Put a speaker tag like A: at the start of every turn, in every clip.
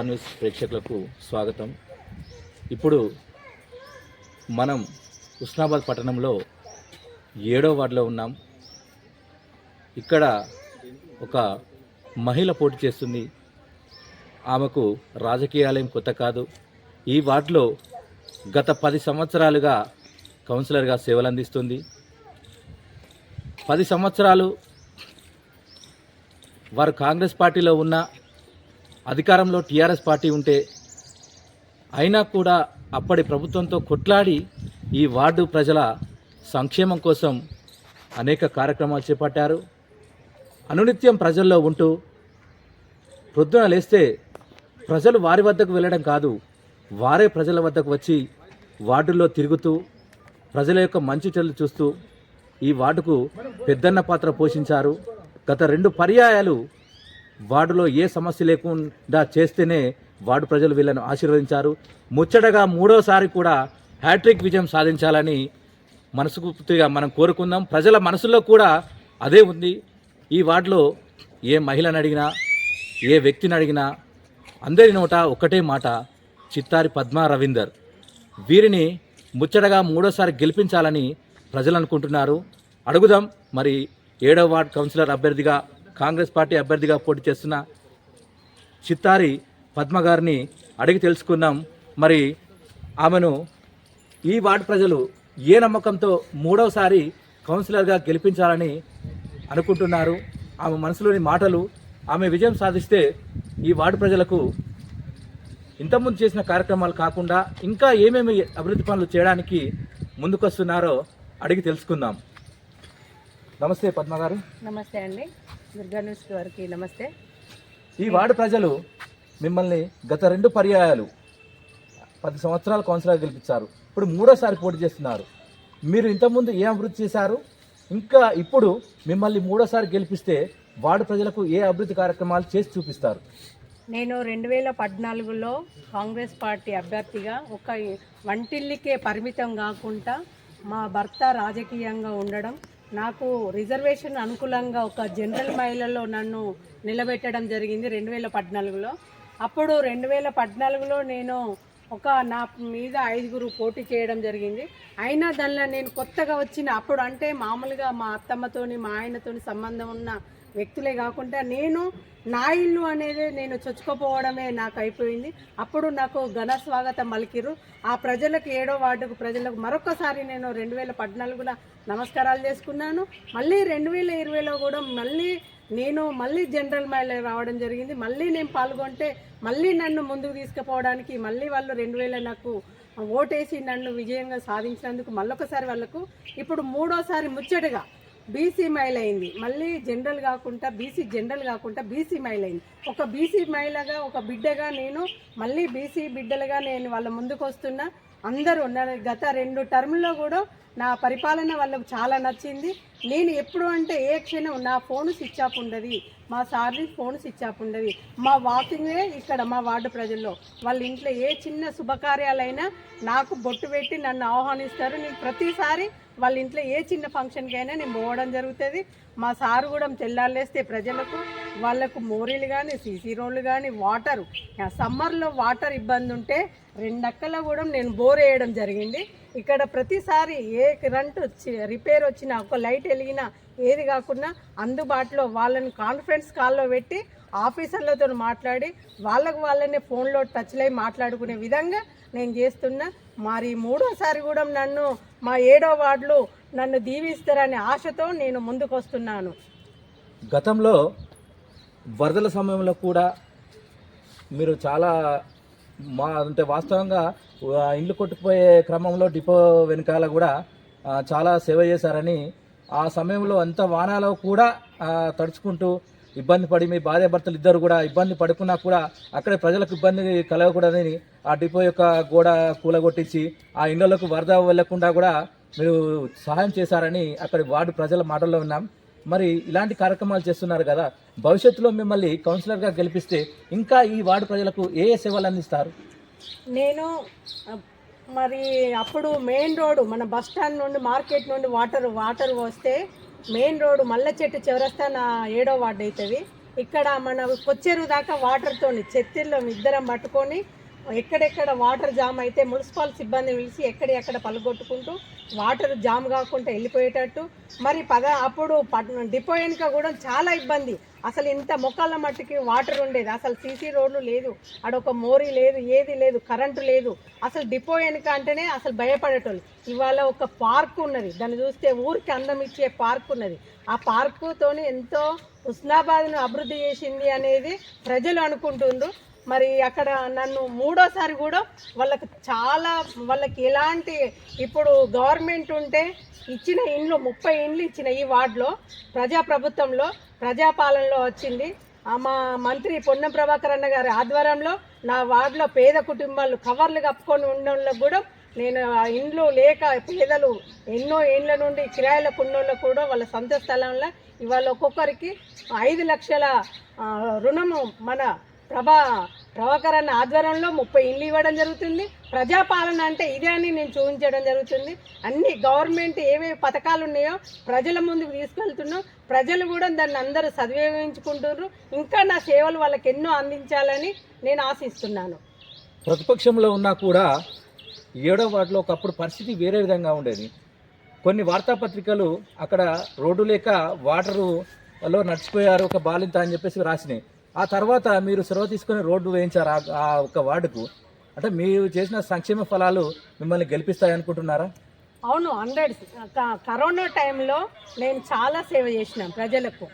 A: నమస్తే న్యూస్ ప్రేక్షకులకు స్వాగతం. ఇప్పుడు మనం ఉస్నాబాద్ పట్టణంలో ఏడో వార్డులో ఉన్నాం. ఇక్కడ ఒక మహిళ పోటీ చేస్తుంది. ఆమెకు రాజకీయాలయం కొత్త కాదు. ఈ వార్డులో గత పది సంవత్సరాలుగా కౌన్సిలర్గా సేవలు అందిస్తుంది. పది సంవత్సరాలు వారు కాంగ్రెస్ పార్టీలో ఉన్న అధికారంలో టీఆర్ఎస్ పార్టీ ఉంటే అయినా కూడా అప్పటి ప్రభుత్వంతో కొట్లాడి ఈ వార్డు ప్రజల సంక్షేమం కోసం అనేక కార్యక్రమాలు చేపట్టారు. అనునిత్యం ప్రజల్లో ఉంటూ ప్రొద్దున లేస్తే ప్రజలు వారి వద్దకు వెళ్ళడం కాదు వారే ప్రజల వద్దకు వచ్చి వార్డుల్లో తిరుగుతూ ప్రజల యొక్క మంచి చెల్లు చూస్తూ ఈ వార్డుకు పెద్దన్న పాత్ర పోషించారు. గత రెండు పర్యాయాలు వార్డులో ఏ సమస్య లేకుండా చేస్తేనే వార్డు ప్రజలు వీళ్ళను ఆశీర్వదించారు. ముచ్చటగా మూడోసారి కూడా హ్యాట్రిక్ విజయం సాధించాలని మనస్ఫూర్తిగా మనం కోరుకుందాం. ప్రజల మనసులో కూడా అదే ఉంది. ఈ వార్డులో ఏ మహిళను అడిగినా ఏ వ్యక్తిని అడిగినా అందరి నోట ఒకటే మాట చిత్తారి పద్మా రవీందర్. వీరిని ముచ్చటగా మూడోసారి గెలిపించాలని ప్రజలు అనుకుంటున్నారు. అడుగుదాం మరి ఏడవ వార్డ్ కౌన్సిలర్ అభ్యర్థిగా కాంగ్రెస్ పార్టీ అభ్యర్థిగా పోటీ చేస్తున్న చిత్తారి పద్మ గారిని అడిగి తెలుసుకున్నాం. మరి ఆమెను ఈ వార్డు ప్రజలు ఏ నమ్మకంతో మూడవసారి కౌన్సిలర్గా గెలిపించాలని అనుకుంటున్నారు. ఆమె మనసులోని మాటలు ఆమె విజయం సాధిస్తే ఈ వార్డు ప్రజలకు ఇంతకుముందు చేసిన కార్యక్రమాలు కాకుండా ఇంకా ఏమేమి అభివృద్ధి పనులు చేయడానికి ముందుకొస్తున్నారో అడిగి తెలుసుకుందాం. నమస్తే పద్మ గారు.
B: నమస్తే అండి. దుర్గా న్యూస్ వారికి నమస్తే.
A: ఈ వార్డు ప్రజలు మిమ్మల్ని గత రెండు పర్యాయాలు పది సంవత్సరాలు కౌన్సిలర్ గెలిపించారు. ఇప్పుడు మూడోసారి పోటీ చేస్తున్నారు. మీరు ఇంతకుముందు ఏం అభివృద్ధి చేశారు? ఇంకా ఇప్పుడు మిమ్మల్ని మూడోసారి గెలిపిస్తే వార్డు ప్రజలకు ఏ అభివృద్ధి కార్యక్రమాలు చేసి చూపిస్తారు?
B: నేను రెండు వేల పద్నాలుగులో కాంగ్రెస్ పార్టీ అభ్యర్థిగా ఒక వంటిల్లికే పరిమితం కాకుండా మా భర్త రాజకీయంగా ఉండడం నాకు రిజర్వేషన్ అనుకూలంగా ఒక జనరల్ మహిళలో నన్ను నిలబెట్టడం జరిగింది రెండు వేల పద్నాలుగులో. అప్పుడు రెండు వేల పద్నాలుగులో నేను ఒక నా మీద ఐదుగురు పోటీ చేయడం జరిగింది. అయినా దానిలో నేను కొత్తగా వచ్చిన అప్పుడు అంటే మామూలుగా మా అత్తమ్మతోని మా ఆయనతోని సంబంధం ఉన్న వ్యక్తులే కాకుండా నేను నా ఇల్లు అనేది నేను చొచ్చుకోపోవడమే నాకు అయిపోయింది. అప్పుడు నాకు ఘన స్వాగతం మలికిరు ఆ ప్రజలకు ఏడో వార్డుకు ప్రజలకు మరొకసారి నేను రెండు వేల పద్నాలుగులో నమస్కారాలు చేసుకున్నాను. మళ్ళీ రెండు వేల ఇరవైలో కూడా మళ్ళీ నేను మళ్ళీ జనరల్ మైల్ రావడం జరిగింది. మళ్ళీ నేను పాల్గొంటే మళ్ళీ నన్ను ముందుకు తీసుకుపోవడానికి మళ్ళీ వాళ్ళు రెండు వేల నాకు ఓటేసి నన్ను విజయంగా సాధించినందుకు మళ్ళొకసారి వాళ్ళకు ఇప్పుడు మూడోసారి ముచ్చటగా బీసీ మైల్ అయింది. మళ్ళీ జనరల్ కాకుండా బీసీ జనరల్ కాకుండా బీసీ మైల్ అయింది. ఒక బీసీ మహిళగా ఒక బిడ్డగా నేను మళ్ళీ బీసీ బిడ్డలుగా నేను వాళ్ళ ముందుకు వస్తున్నా. అందరూ గత రెండు టర్మ్లో కూడా నా పరిపాలన వాళ్ళకు చాలా నచ్చింది. నేను ఎప్పుడు అంటే ఏ క్షణం నా ఫోన్ స్విచ్ ఆఫ్ ఉండదు. మా సార్ని ఫోన్ స్విచ్ ఆఫ్ ఉండదు. మా వాకింగే ఇక్కడ మా వార్డు ప్రజల్లో. వాళ్ళ ఇంట్లో ఏ చిన్న శుభకార్యాలైనా నాకు బొట్టు పెట్టి నన్ను ఆహ్వానిస్తారు. నేను ప్రతిసారి వాళ్ళ ఇంట్లో ఏ చిన్న ఫంక్షన్కి అయినా నేను పోవడం జరుగుతుంది. మా సారు కూడా తెల్లాలేస్తే ప్రజలకు వాళ్ళకు మోరీలు కానీ సీసీ రోడ్లు కానీ వాటరు. సమ్మర్లో వాటర్ ఇబ్బంది ఉంటే రెండక్కల కూడా నేను బోర్ వేయడం జరిగింది. ఇక్కడ ప్రతిసారి ఏ కరెంట్ వచ్చి రిపేర్ వచ్చినా ఒక లైట్ వెలిగినా ఏది కాకుండా అందుబాటులో వాళ్ళని కాన్ఫరెన్స్ కాల్లో పెట్టి ఆఫీసర్లతో మాట్లాడి వాళ్ళకు వాళ్ళనే ఫోన్లో టచ్లో మాట్లాడుకునే విధంగా నేను చేస్తున్నా. మరి మూడోసారి కూడా నన్ను మా ఏడో వార్డులు నన్ను దీవిస్తారనే ఆశతో నేను ముందుకు వస్తున్నాను
A: గతంలో వరదల సమయంలో కూడా మీరు చాలా మా అంటే వాస్తవంగా ఇండ్లు కొట్టుకుపోయే క్రమంలో డిపో వెనకాల కూడా చాలా సేవ చేశారని ఆ సమయంలో అంత వానాలో కూడా తడుచుకుంటూ ఇబ్బంది పడి మీ భార్య భర్తలు ఇద్దరు కూడా ఇబ్బంది పడుకున్నా కూడా అక్కడే ప్రజలకు ఇబ్బంది కలగకూడదని ఆ డిపో యొక్క గోడ కూలగొట్టించి ఆ ఇళ్ళలోకి వరద వెళ్ళకుండా కూడా మీరు సహాయం చేశారని అక్కడి వార్డు ప్రజల మాటల్లో ఉన్నాం మరి ఇలాంటి కార్యక్రమాలు చేస్తున్నారు కదా భవిష్యత్తులో మిమ్మల్ని కౌన్సిలర్గా గెలిపిస్తే ఇంకా ఈ వార్డు ప్రజలకు ఏ సేవలు అందిస్తారు?
B: నేను మరి అప్పుడు మెయిన్ రోడ్డు మన బస్ స్టాండ్ నుండి మార్కెట్ నుండి వాటర్ వాటర్ వస్తే మెయిన్ రోడ్డు మల్ల చెట్టు చివరస్తా నా ఏడో వార్డు అవుతుంది ఇక్కడ మన కొచ్చేరు దాకా వాటర్తోని చెత్తిల్లో ఇద్దరం పట్టుకొని ఎక్కడెక్కడ వాటర్ జామ్ అయితే మున్సిపల్ సిబ్బంది పిలిచి ఎక్కడెక్కడ పలుగొట్టుకుంటూ వాటర్ జామ్ కాకుండా వెళ్ళిపోయేటట్టు. మరి పద అప్పుడు డిపో వెనుక కూడా చాలా ఇబ్బంది. అసలు ఇంత మొక్కల మట్టికి వాటర్ ఉండేది. అసలు సీసీ రోడ్లు లేదు. అడొక మోరీ లేదు ఏది లేదు కరెంటు లేదు. అసలు డిపో వెనుక అంటేనే అసలు భయపడేటోళ్ళు. ఇవాళ ఒక పార్క్ ఉన్నది. దాన్ని చూస్తే ఊరికి అందం ఇచ్చే పార్క్ ఉన్నది. ఆ పార్కుతోని ఎంతో హుస్నాబాద్ను అభివృద్ధి చేసింది అనేది ప్రజలు అనుకుంటుండ్రు. మరి అక్కడ నన్ను మూడోసారి కూడా వాళ్ళకి చాలా వాళ్ళకి ఎలాంటి ఇప్పుడు గవర్నమెంట్ ఉంటే ఇచ్చిన ఇండ్లు ముప్పై ఇండ్లు ఇచ్చిన ఈ వార్డులో ప్రజాప్రభుత్వంలో ప్రజాపాలనలో వచ్చింది. ఆ మా మంత్రి పొన్నం ప్రభాకర్ అన్న గారి ఆధ్వర్యంలో నా వార్డులో పేద కుటుంబాలు కవర్లు కప్పుకొని ఉండడంలో కూడా నేను ఆ ఇండ్లు లేక పేదలు ఎన్నో ఇండ్ల నుండి కిరాయిలకు ఉన్నోళ్ళు కూడా వాళ్ళ సొంత స్థలంలో ఇవాళ ఒక్కొక్కరికి ఐదు లక్షల రుణము మన ప్రభా ప్రభాకర్ అన్న ఆధ్వర్యంలో ముప్పై ఇండ్లు ఇవ్వడం జరుగుతుంది. ప్రజాపాలన అంటే ఇదే అని నేను చూపించడం జరుగుతుంది. అన్ని గవర్నమెంట్ ఏవే పథకాలు ఉన్నాయో ప్రజల ముందుకు తీసుకెళ్తున్నాం. ప్రజలు కూడా దాన్ని అందరూ సద్వినియోగించుకుంటున్నారు. ఇంకా నా సేవలు వాళ్ళకి ఎన్నో అందించాలని నేను ఆశిస్తున్నాను.
A: ప్రతిపక్షంలో ఉన్నా కూడా ఏడో వార్డులో ఒకప్పుడు పరిస్థితి వేరే విధంగా ఉండేది. కొన్ని వార్తాపత్రికలు అక్కడ రోడ్డు లేక వాటరు లో నడిచిపోయారు ఒక బాలింత అని చెప్పేసి రాసినాయి. ఆ తర్వాత మీరు చొరవ తీసుకొని రోడ్డు వేయించారు ఆ- ఒక వార్డుకు. అంటే మీరు చేసిన సంక్షేమ ఫలాలు మిమ్మల్ని గెలిపిస్తాయి అనుకుంటున్నారా?
B: అవును హండ్రెడ్. కరోనా టైంలో నేను చాలా సేవ చేసిన ప్రజలకు.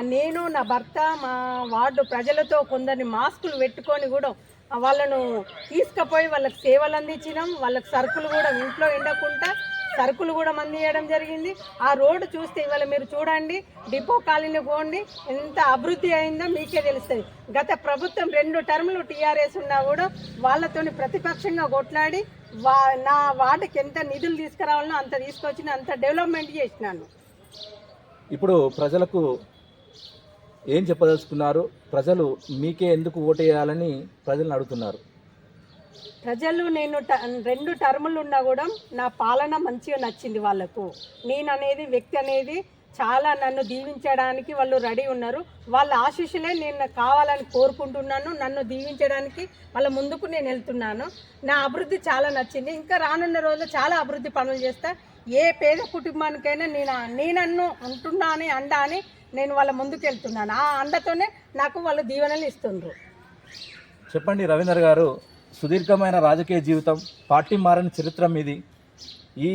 B: నేను నా భర్త మా వార్డు ప్రజలతో కొందరిని మాస్కులు పెట్టుకొని కూడా వాళ్ళను తీసుకుపోయి వాళ్ళకి సేవలు అందించినాం. వాళ్ళకి సరుకులు కూడా ఇంట్లో ఎండకుండా సరుకులు కూడా మంది అందించడం జరిగింది. ఆ రోడ్డు చూస్తే ఇవాళ మీరు చూడండి డిపో కాలనీ పోండి ఎంత అభివృద్ధి అయిందో మీకే తెలుస్తుంది. గత ప్రభుత్వం రెండు టర్ములు టీఆర్ఎస్ ఉన్నా కూడా వాళ్ళతోని ప్రతిపక్షంగా కొట్లాడి వా నా వాటికి ఎంత నిధులు తీసుకురావాలనో అంత తీసుకొచ్చిన అంత డెవలప్మెంట్ చేసినాను.
A: ఇప్పుడు ప్రజలకు ఏం చెప్పదలుచుకున్నారు? ప్రజలు మీకే ఎందుకు ఓటేయాలని ప్రజలను అడుగుతున్నారు.
B: ప్రజలు నేను ట- రెండు టర్ములు ఉన్నా కూడా నా పాలన మంచిగా నచ్చింది వాళ్ళకు. నేను అనేది వ్యక్తి అనేది చాలా నన్ను దీవించడానికి వాళ్ళు రెడీ ఉన్నారు. వాళ్ళ ఆశీస్సులే నేను కావాలని కోరుకుంటున్నాను. నన్ను దీవించడానికి వాళ్ళ ముందుకు నేను వెళ్తున్నాను. నా అభివృద్ధి చాలా నచ్చింది. ఇంకా రానున్న రోజుల్లో చాలా అభివృద్ధి పనులు చేస్తా. ఏ పేద కుటుంబానికైనా నేను నేనన్ను అంటున్నా అని అండ అని నేను వాళ్ళ ముందుకు వెళ్తున్నాను. ఆ అండతోనే నాకు వాళ్ళు దీవెనలు ఇస్తుండ్రు.
A: చెప్పండి రవీందర్ గారు సుదీర్ఘమైన రాజకీయ జీవితం పార్టీ మారని చరిత్ర మీది. ఈ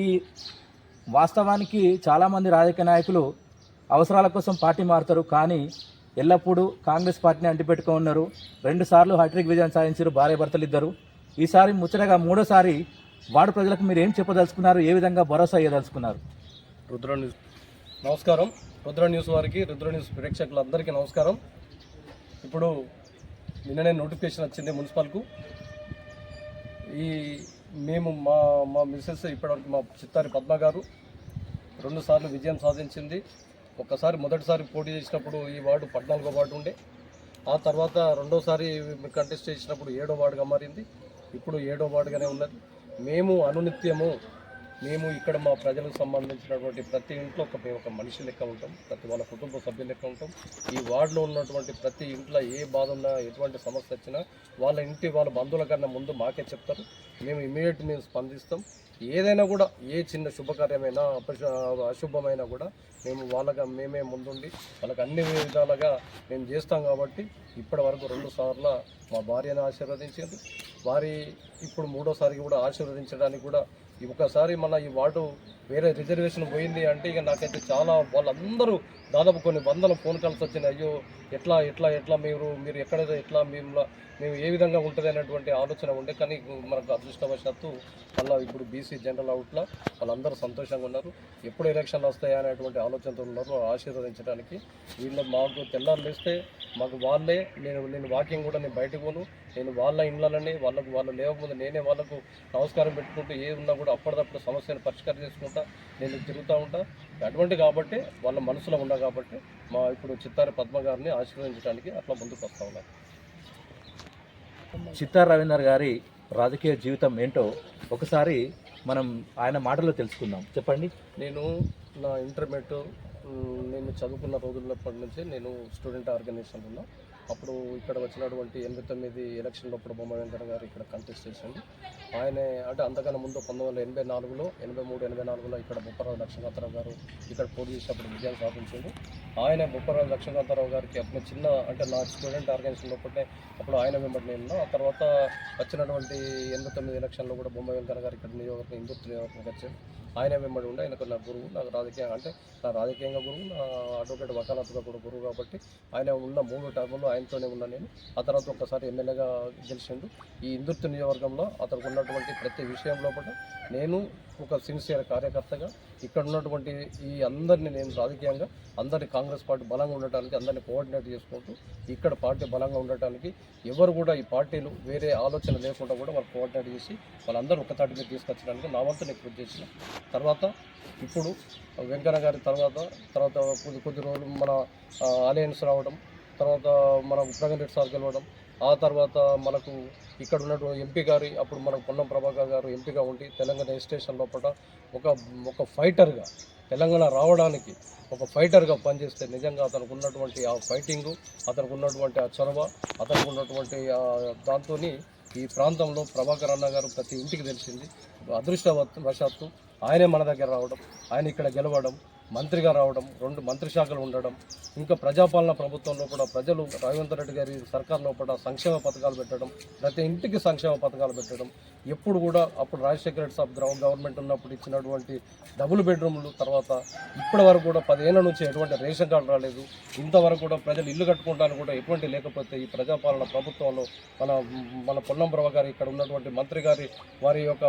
A: వాస్తవానికి చాలామంది రాజకీయ నాయకులు అవసరాల కోసం పార్టీ మారుతారు కానీ ఎల్లప్పుడూ కాంగ్రెస్ పార్టీని అంటిపెట్టుకొని ఉన్నారు రెండుసార్లు హ్యాట్రిక్ విజయం సాధించారు భార్య భర్తలు ఇద్దరు. ఈసారి ముచ్చటగా మూడోసారి వార్డు ప్రజలకు మీరు ఏం చెప్పదలుచుకున్నారు? ఏ విధంగా భరోసా ఇవ్వదలుచుకున్నారు
C: రుద్ర న్యూస్. నమస్కారం. రుద్ర న్యూస్ వారికి రుద్ర న్యూస్ ప్రేక్షకులందరికీ నమస్కారం. ఇప్పుడు నిన్ననే నోటిఫికేషన్ వచ్చింది మున్సిపల్కు. ఈ మేము మా మా మిస్సెస్ ఇప్పటివరకు మా చిత్తారి పద్మ గారు రెండుసార్లు విజయం సాధించింది. ఒకసారి మొదటిసారి పోటీ చేసినప్పుడు ఈ వార్డు పద్నాలుగో వార్డు ఉండే. ఆ తర్వాత రెండోసారి కంటెస్ట్ చేసినప్పుడు ఏడో వార్డుగా మారింది. ఇప్పుడు ఏడో వార్డుగానే ఉన్నది. మేము అనునిత్యము మేము ఇక్కడ మా ప్రజలకు సంబంధించినటువంటి ప్రతి ఇంట్లో ఒక మేము ఒక మనిషి లెక్క ఉంటాం ప్రతి వాళ్ళ కుటుంబ సభ్యుల లెక్క ఉంటాం. ఈ వార్డులో ఉన్నటువంటి ప్రతి ఇంట్లో ఏ బాధ ఉన్నా ఎటువంటి సమస్య వచ్చినా వాళ్ళ ఇంటి వాళ్ళ బంధువుల కన్నా ముందు మాకే చెప్తారు. మేము ఇమీడియట్ మేము స్పందిస్తాం. ఏదైనా కూడా ఏ చిన్న శుభకార్యమైనా అపశు అశుభమైనా కూడా మేము వాళ్ళగా మేమే ముందుండి వాళ్ళకి అన్ని విధాలుగా మేము చేస్తాం కాబట్టి ఇప్పటి వరకు రెండు సార్లు మా భార్యను ఆశీర్వదించింది. వారి ఇప్పుడు మూడోసారి కూడా ఆశీర్వదించడానికి కూడా ఒకసారి మన ఈ వార్డు వేరే రిజర్వేషన్ పోయింది అంటే ఇక నాకైతే చాలా వాళ్ళందరూ దాదాపు కొన్ని వందల ఫోన్ కాల్స్ వచ్చినాయి. అయ్యో ఎట్లా ఎట్లా ఎట్లా మీరు మీరు ఎక్కడ ఎట్లా మేము మేము ఏ విధంగా ఉంటుంది అనేటువంటి ఆలోచన ఉండే కానీ మనకు అదృష్టవశాత్తు మళ్ళీ ఇప్పుడు బీసీ జనరల్ అవుట్లో వాళ్ళందరూ సంతోషంగా ఉన్నారు. ఎప్పుడు ఎలక్షన్లు వస్తాయా అనేటువంటి ఆలోచనతో ఉన్నారు. ఆశీర్వదించడానికి వీళ్ళు మాకు తెల్లారు లేస్తే మాకు వాళ్ళే నేను నేను వాకింగ్ కూడా నేను బయటకు పోను. నేను వాళ్ళ ఇండ్లనే వాళ్ళకు వాళ్ళు లేవకముందు నేనే వాళ్ళకు నమస్కారం పెట్టుకుంటూ ఏ ఉన్నా కూడా అప్పటిదప్పుడు సమస్యను పరిష్కారం చేసుకుంటా నేను తిరుగుతూ ఉంటా. అటువంటి కాబట్టి వాళ్ళ మనసులో ఉన్నా కాబట్టి మా ఇప్పుడు చిత్తారి పద్మ గారిని ఆశీర్వదించడానికి అట్లా ముందుకు వస్తూ ఉన్నారు
A: చిత్తార్ రవీందర్ గారి రాజకీయ జీవితం ఏంటో ఒకసారి మనం ఆయన మాటలో తెలుసుకుందాం. చెప్పండి.
C: నేను నా ఇంటర్మీడియట్ నేను చదువుకున్న రోజులప్పటి నుంచి నేను స్టూడెంట్ ఆర్గనైజేషన్ ఉన్నా. అప్పుడు ఇక్కడ వచ్చినటువంటి ఎనభై తొమ్మిది ఎలక్షన్లో అప్పుడు బొమ్మ గారు ఇక్కడ కంటెస్ట్ చేసింది ఆయనే అంటే అంతకన్నా ముందు పంతొమ్మిది వందల ఎనభై నాలుగులో ఎనభై మూడు ఎనభై నాలుగులో ఇక్కడ బొప్పరావు లక్ష్మీకాంతరావు గారు ఇక్కడ పోటీ చేసినప్పుడు విజయం సాధించింది ఆయన బొప్పరావు లక్ష్మీకాంతరావు గారికి అప్పుడు చిన్న అంటే నా స్టూడెంట్ ఆర్గనైజేషన్ లోపలనే అప్పుడు ఆయన వెంబడి నేను ఆ తర్వాత వచ్చినటువంటి ఎనభై తొమ్మిది ఎలక్షన్లో కూడా బొమ్మ వెంకన్న గారు ఇక్కడ నియోజకవర్గం హిందుత్వ నియోజకవర్గం వచ్చారు. ఆయన వెంబడి ఉండే ఆయనకు నా గురువు నాకు రాజకీయంగా అంటే నా రాజకీయంగా గురువు నా అడ్వకేట్ వకాలత్తుగా కూడా గురువు కాబట్టి ఆయన ఉన్న మూడు టర్ములు ఆయనతోనే ఉన్నా నేను. ఆ తర్వాత ఒకసారి ఎమ్మెల్యేగా గెలిచిండు. ఈ ఇందుర్తి నియోజకవర్గంలో అతనికి ఉన్నటువంటి ప్రతి విషయం లోపల నేను ఒక సిన్సియర్ కార్యకర్తగా ఇక్కడ ఉన్నటువంటి ఈ అందరినీ నేను రాజకీయంగా అందరినీ కాంగ్రెస్ పార్టీ బలంగా ఉండటానికి అందరినీ కోఆర్డినేట్ చేసుకుంటూ ఇక్కడ పార్టీ బలంగా ఉండటానికి ఎవరు కూడా ఈ పార్టీలు వేరే ఆలోచన లేకుండా కూడా వాళ్ళు కోఆర్డినేట్ చేసి వాళ్ళందరూ ఒకతాటి మీద తీసుకొచ్చడానికి నా వంతు నేను కృషి చేసిన తర్వాత ఇప్పుడు వెంకన్న గారి తర్వాత తర్వాత కొద్ది కొద్ది రోజులు మన అలయన్స్ రావడం తర్వాత మన ప్రగన్ రెడ్డి సార్ గెలవడం ఆ తర్వాత మనకు ఇక్కడ ఉన్నటువంటి ఎంపీ గారి అప్పుడు మనకు పొన్నం ప్రభాకర్ గారు ఎంపీగా ఉండి తెలంగాణ రిజిస్ట్రేషన్ లోపల ఒక ఒక ఫైటర్గా తెలంగాణ రావడానికి ఒక ఫైటర్గా పనిచేస్తే నిజంగా అతనికి ఉన్నటువంటి ఆ ఫైటింగు అతనికి ఉన్నటువంటి ఆ చొరవ అతనికి ఉన్నటువంటి ఆ దాంతో ఈ ప్రాంతంలో ప్రభాకర్ అన్న గారు ప్రతి ఇంటికి తెలిసింది. అదృష్టవశాత్తు ఆయనే మన దగ్గర రావడం ఆయన ఇక్కడ గెలవడం మంత్రిగా రావడం రెండు మంత్రి శాఖలు ఉండడం ఇంకా ప్రజాపాలన ప్రభుత్వంలో కూడా ప్రజలు రేవంత్ రెడ్డి గారి సర్కార్ లోపల సంక్షేమ పథకాలు పెట్టడం ప్రతి ఇంటికి సంక్షేమ పథకాలు పెట్టడం ఎప్పుడు కూడా అప్పుడు రాజశేఖర రెడ్డి సాబ్ గవర్నమెంట్ ఉన్నప్పుడు ఇచ్చినటువంటి డబుల్ బెడ్రూమ్లు తర్వాత ఇప్పటి వరకు కూడా పదేళ్ళ నుంచి ఎటువంటి రేషన్ కార్డు రాలేదు. ఇంతవరకు కూడా ప్రజలు ఇల్లు కట్టుకోవడానికి కూడా ఎటువంటి లేకపోతే ఈ ప్రజాపాలన ప్రభుత్వంలో మన మన పొన్నం గారి ఇక్కడ ఉన్నటువంటి మంత్రి గారి వారి యొక్క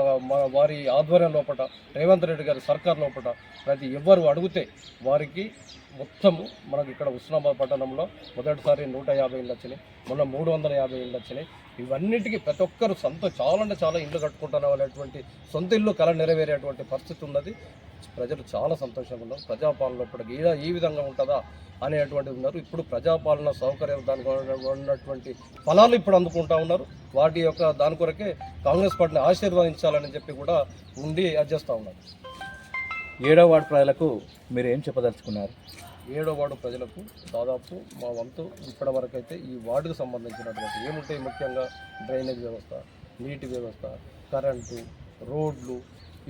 C: వారి ఆధ్వర్యం లోపల రేవంత్ రెడ్డి గారి సర్కార్ లోపల ప్రతి ఎవ్వరు అడుగుతే వారికి మొత్తము మనకి ఇక్కడ ఉస్నాబాద్ పట్టణంలో మొదటిసారి నూట యాభై ఇళ్ళు వచ్చినాయి. మొన్న మూడు వందల యాభై ఇళ్ళు వచ్చినాయి. ఇవన్నిటికీ ప్రతి ఒక్కరు సొంత చాలా అంటే చాలా ఇల్లు కట్టుకుంటున్నాం అనేటువంటి సొంత ఇల్లు కళ నెరవేరేటువంటి పరిస్థితి ఉన్నది. ప్రజలు చాలా సంతోషంగా ఉన్నారు. ప్రజాపాలన ఇప్పటికి ఈ- ఈ విధంగా ఉంటుందా అనేటువంటిది ఉన్నారు. ఇప్పుడు ప్రజాపాలన సౌకర్యాలు దానికి ఉన్నటువంటి ఫలాలు ఇప్పుడు అందుకుంటా ఉన్నారు. వాటి యొక్క దాని కొరకే కాంగ్రెస్ పార్టీని ఆశీర్వదించాలని చెప్పి కూడా ఉండి అది చేస్తూ ఉన్నారు.
A: ఏడో వార్డు ప్రజలకు మీరు ఏం చెప్పదలుచుకున్నారు?
C: ఏడో వార్డు ప్రజలకు దాదాపు మా వంతు ఇప్పటి వరకు అయితే ఈ వార్డుకు సంబంధించినటువంటి ఏముంటాయి ముఖ్యంగా డ్రైనేజ్ వ్యవస్థ నీటి వ్యవస్థ కరెంటు రోడ్లు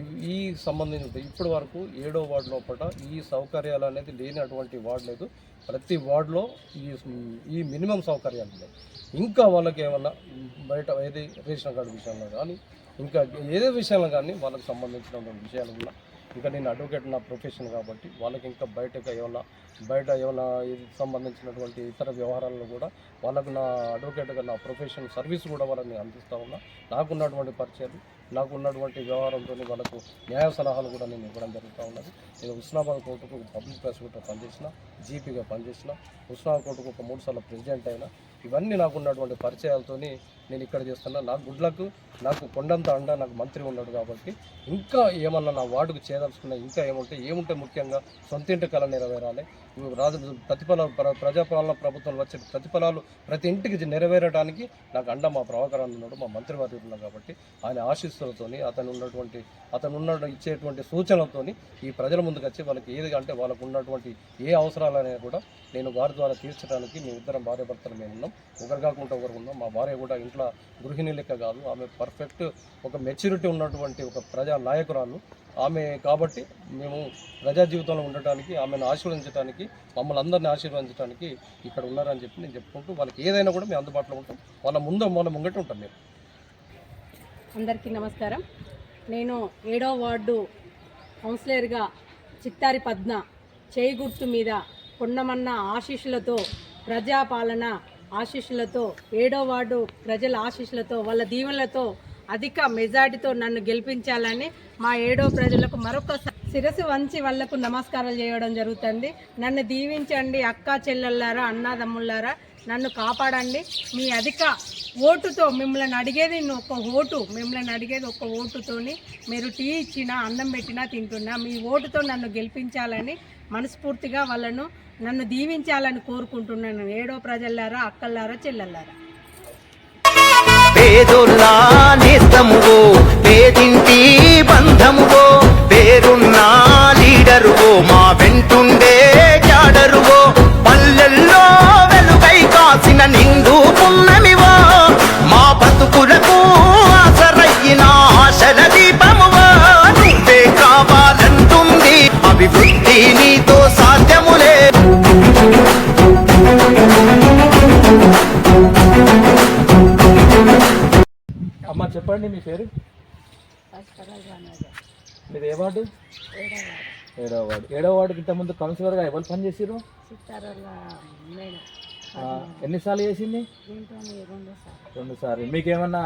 C: ఇవి ఈ సంబంధించిన ఇప్పటి వరకు ఏడో వార్డు లోపల ఈ సౌకర్యాలు అనేది లేనటువంటి వార్డు లేదు. ప్రతి వార్డులో ఈ ఈ మినిమం సౌకర్యాలు ఉన్నాయి. ఇంకా వాళ్ళకి ఏమన్నా బయట ఏది రేషన్ కార్డు విషయంలో కానీ ఇంకా ఏదే విషయంలో కానీ వాళ్ళకి సంబంధించినటువంటి విషయాలు ఉన్నా ఇంకా నేను అడ్వకేట్ నా ప్రొఫెషన్ కాబట్టి వాళ్ళకి ఇంకా బయటకు ఏమైనా బయట ఏమైనా ఇది సంబంధించినటువంటి ఇతర వ్యవహారాలను కూడా వాళ్ళకు నా అడ్వకేట్గా నా ప్రొఫెషన్ సర్వీస్ కూడా వాళ్ళని అందిస్తూ ఉన్నా. నాకున్నటువంటి పరిచయాలు నాకున్నటువంటి వ్యవహారంతో వాళ్ళకు న్యాయ సలహాలు కూడా నేను ఇవ్వడం జరుగుతూ ఉన్నది. నేను ఉస్నాబాద్ కోర్టుకు పబ్లిక్ ప్రాసిక్యూటర్ పనిచేసిన జీపీగా పనిచేసిన ఉస్నాబాద్ కోర్టుకు ఒక మూడు సార్లు ప్రెసిడెంట్ అయినా. ఇవన్నీ నాకున్నటువంటి పరిచయాలతోని నేను ఇక్కడ చేస్తున్నా. నాకు గుడ్లకు నాకు కొండంత అండ నాకు మంత్రి ఉన్నాడు కాబట్టి ఇంకా ఏమన్నా నా వార్డుకు చేయదలుచుకున్నా ఇంకా ఏముంటే ఏముంటే ముఖ్యంగా సొంత ఇంటి కళ నెరవేరాలి. రాజు ప్రతిఫల ప్ర- ప్రజాపాలన ప్రభుత్వం వచ్చే ప్రతిఫలాలు ప్రతి ఇంటికి నెరవేరడానికి నాకు అండ మా ప్రభాకరన్ ఉన్నాడు మా మంత్రి వారి ఉన్నాడు కాబట్టి ఆయన ఆశీస్సులతోని అతను ఉన్నటువంటి అతను ఉన్న ఇచ్చేటువంటి సూచనలతోని ఈ ప్రజల ముందుకు వచ్చి వాళ్ళకి ఏది అంటే వాళ్ళకు ఉన్నటువంటి ఏ అవసరాలనే కూడా నేను వారి ద్వారా తీర్చడానికి మేమిద్దరం భార్య భర్తలు మేము ఉన్నాం ఒకరు కాకుండా ఒకరు ఉన్నాం. మా భార్య కూడా ఇంట్లో గృహిణి లెక్క కాదు. ఆమె పర్ఫెక్ట్ ఒక మెచ్యూరిటీ ఉన్నటువంటి ఒక ప్రజా నాయకురాలు. ఆమె కాబట్టి మేము ప్రజా జీవితంలో ఉండటానికి ఆమెను ఆశీర్వదించడానికి మమ్మల్ని అందరిని ఆశీర్వదించడానికి ఇక్కడ ఉన్నారని చెప్పి నేను చెప్పుకుంటూ వాళ్ళకి ఏదైనా కూడా మేము అందుబాటులో ఉంటాం. వాళ్ళ ముందు మన ముంగట ఉంటాం మేము.
B: అందరికీ నమస్కారం. నేను ఏడో వార్డు కౌన్సిలర్గా చిత్తారి పద్మ చేయి గుర్తు మీద పొన్నమన్న ఆశీస్సులతో ప్రజాపాలన ఆశీస్సులతో ఏడో వార్డు ప్రజల ఆశీస్సులతో వాళ్ళ దీవెనలతో అధిక మెజార్టీతో నన్ను గెలిపించాలని మా ఏడో ప్రజలకు మరొక శిరసు వంచి వాళ్ళకు నమస్కారాలు చేయడం జరుగుతుంది. నన్ను దీవించండి అక్క చెల్లెళ్ళారా అన్నదమ్ముళ్ళారా నన్ను కాపాడండి. మీ అధిక ఓటుతో మిమ్మల్ని అడిగేది ఒక ఓటు మిమ్మల్ని అడిగేది ఒక ఓటుతోని మీరు టీ ఇచ్చినా అన్నం పెట్టినా తింటున్నా మీ ఓటుతో నన్ను గెలిపించాలని మనస్ఫూర్తిగా వాళ్ళను నన్ను దీవించాలని కోరుకుంటున్నాను. ఏడో ప్రజల్లారా అక్కల్లారా చెల్లెల్లారా.
D: పేదోళ్ళ
A: చెప్పండి మీ పేరు? మీరు ఏ వార్డు? ఏడవ వార్డు ఏడవ వార్డుకి ఇంతకుముందు కౌన్సిలర్గా ఎవరు పని చేసిరు ఎన్నిసార్లు చేసింది? రెండు సార్లు మీకు ఏమన్నా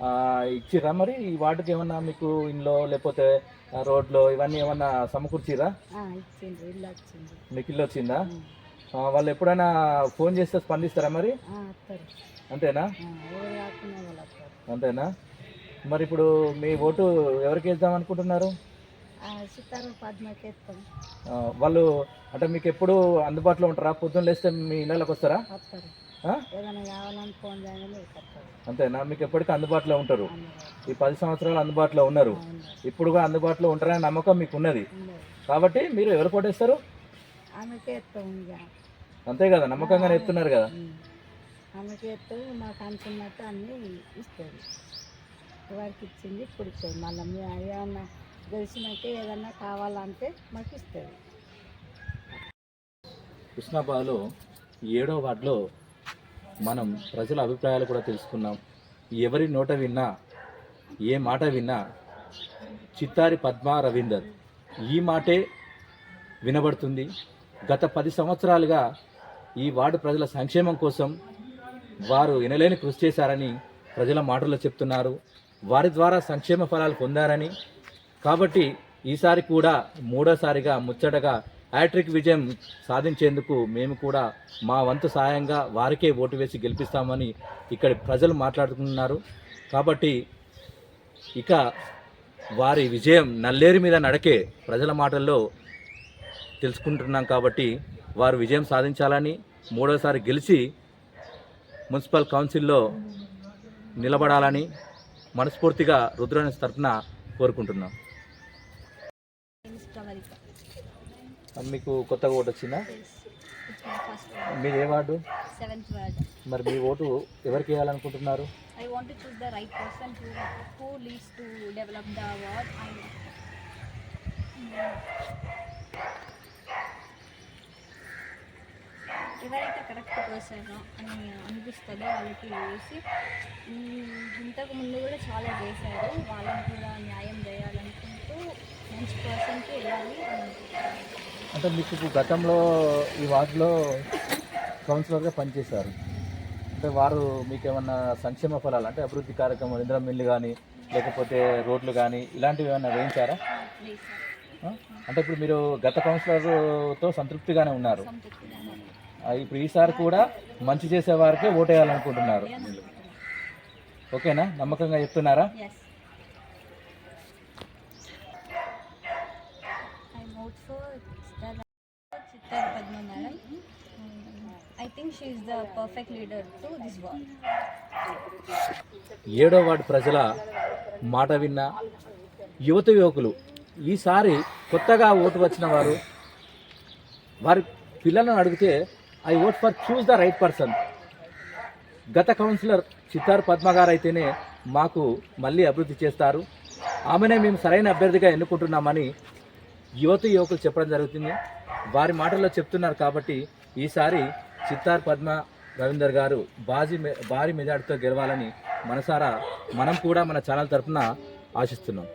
A: ఆ, ఇచ్చిర్రా మరి? ఈ వార్డుకి ఏమన్నా మీకు ఇంట్లో లేకపోతే రోడ్లో ఇవన్నీ ఏమన్నా సమకూర్చిరా? మీకు ఇల్లు వచ్చిందా? వాళ్ళు ఎప్పుడైనా ఫోన్ చేస్తే స్పందిస్తారా మరి? అంతేనా? అంతేనా? మరి ఇప్పుడు మీ ఓటు ఎవరికి వేద్దాం అనుకుంటున్నారు? వాళ్ళు అంటే మీకు ఎప్పుడు అందుబాటులో ఉంటారా? పొద్దున్న లేస్తే మీ ఇళ్ళకి వస్తారా? అంతేనా? మీకు ఎప్పటికీ అందుబాటులో ఉంటారు. ఈ పది సంవత్సరాలు అందుబాటులో ఉన్నారు. ఇప్పుడు కూడా అందుబాటులో ఉంటారనే నమ్మకం మీకు ఉన్నది. కాబట్టి మీరు ఎవరు
B: ఇక.
A: అంతే కదా నమ్మకంగానే చెప్తున్నారు కదా.
B: ఆమెకి ఎత్తు మాకు అనుకున్నట్టు అన్నీ ఇస్తుంది ఎవరికి ఇచ్చింది? ఇప్పుడు ఇస్తుంది మళ్ళీ మేము ఏమన్నా గెలిచినాక ఏదన్నా కావాలంటే మాకు ఇస్తుంది
A: కృష్ణాబాద్లో ఏడో వార్డులో మనం ప్రజల అభిప్రాయాలు కూడా తెలుసుకున్నాం. ఎవరి నోట విన్నా ఏ మాట విన్నా చిత్తారి పద్మ రవీందర్ ఈ మాటే వినబడుతుంది. గత పది సంవత్సరాలుగా ఈ వార్డు ప్రజల సంక్షేమం కోసం వారు వినలేని కృషి చేశారని ప్రజల మాటల్లో చెప్తున్నారు. వారి ద్వారా సంక్షేమ ఫలాలు పొందారని. కాబట్టి ఈసారి కూడా మూడోసారిగా ముచ్చటగా హ్యాట్రిక్ విజయం సాధించేందుకు మేము కూడా మా వంతు సాయంగా వారికే ఓటు వేసి గెలిపిస్తామని ఇక్కడి ప్రజలు మాట్లాడుకుంటున్నారు కాబట్టి ఇక వారి విజయం నల్లేరు మీద నడకే ప్రజల మాటల్లో తెలుసుకుంటున్నాం కాబట్టి వారు విజయం సాధించాలని మూడోసారి గెలిచి మున్సిపల్ కౌన్సిల్లో నిలబడాలని మనస్ఫూర్తిగా రుద్రాని తరఫున కోరుకుంటున్నాం. మీకు కొత్తగా ఓటు వచ్చిందా? మీది ఏ వార్డు. మరి మీ ఓటు ఎవరికి వేయాలనుకుంటున్నారు?
E: ఎవరైతే కరెక్ట్ పర్సన్ అని అనిపిస్తుందో వాళ్ళకి వేసి ఇంతకు ముందు కూడా చాలా చేశారు. వాళ్ళకి కూడా న్యాయం చేయాలనుకుంటూ మంచి పర్సన్కి వెళ్ళాలి.
A: అంటే మీకు గతంలో ఈ వార్డులో కౌన్సిలర్గా పనిచేశారు. అంటే వారు మీకు ఏమన్నా సంక్షేమ ఫలాలు అంటే అభివృద్ధి కార్యక్రమాలు ఇంద్రం మిల్లు కానీ లేకపోతే రోడ్లు కానీ ఇలాంటివి ఏమైనా వేయించారా? అంటే ఇప్పుడు మీరు గత కౌన్సిలర్తో సంతృప్తిగానే ఉన్నారు. ఇప్పుడు ఈసారి కూడా మంచి చేసే వారికే ఓటేయాలనుకుంటున్నారు. ఓకేనా? నమ్మకంగా చెప్తున్నారా. ఏడో వార్డు ప్రజల మాట విన్న యువత యువకులు ఈసారి కొత్తగా ఓటు వచ్చిన వారు వారి పిల్లలను అడిగితే I vote for choose the right person. గత కౌన్సిలర్ చిత్తార్ పద్మ గారు అయితేనే మాకు మళ్ళీ అభివృద్ధి చేస్తారు. ఆమెనే మేము సరైన అభ్యర్థిగా ఎన్నుకుంటున్నామని యువత యువకులు చెప్పడం జరుగుతుంది. వారి మాటల్లో చెప్తున్నారు కాబట్టి ఈసారి చిత్తార్ పద్మ రవీందర్ గారు బాజీ మె- భారీ మెజార్టీతో గెలవాలని మనసారా మనం కూడా మన ఛానల్ తరఫున ఆశిస్తున్నాం.